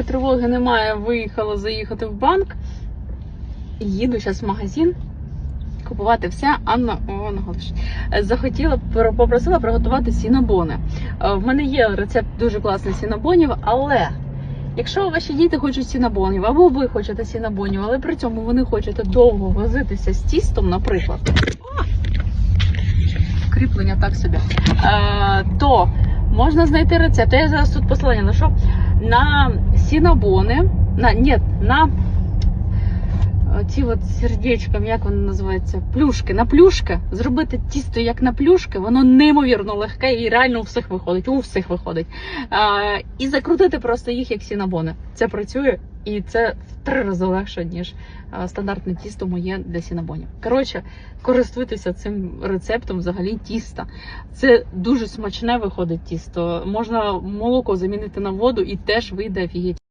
поки тривоги немає, виїхала заїхати в банк. Їду зараз в магазин купувати все. Анна о, захотіла попросила приготувати сінабони. Е, В мене є рецепт дуже класний сінабонів, але якщо ваші діти хочуть сінабонів, або ви хочете сінабонів, але при цьому ви не хочете довго возитися з тістом, наприклад. Кріплення так собі. Е, то можна знайти рецепт. Я зараз тут посилання знайшов на сінабони, на нет, на ці от сердечком, як воно називається, плюшки, на плюшки. Зробити тісто як на плюшки, воно неймовірно легке і реально у всіх виходить. У всіх виходить. А, і закрутити просто їх як сінабони. Це працює і це в три рази легше, ніж стандартне тісто моє для сінабонів. Коротше, користуйтеся цим рецептом взагалі тіста. Це дуже смачне виходить тісто. Можна молоко замінити на воду і теж вийде офігеть.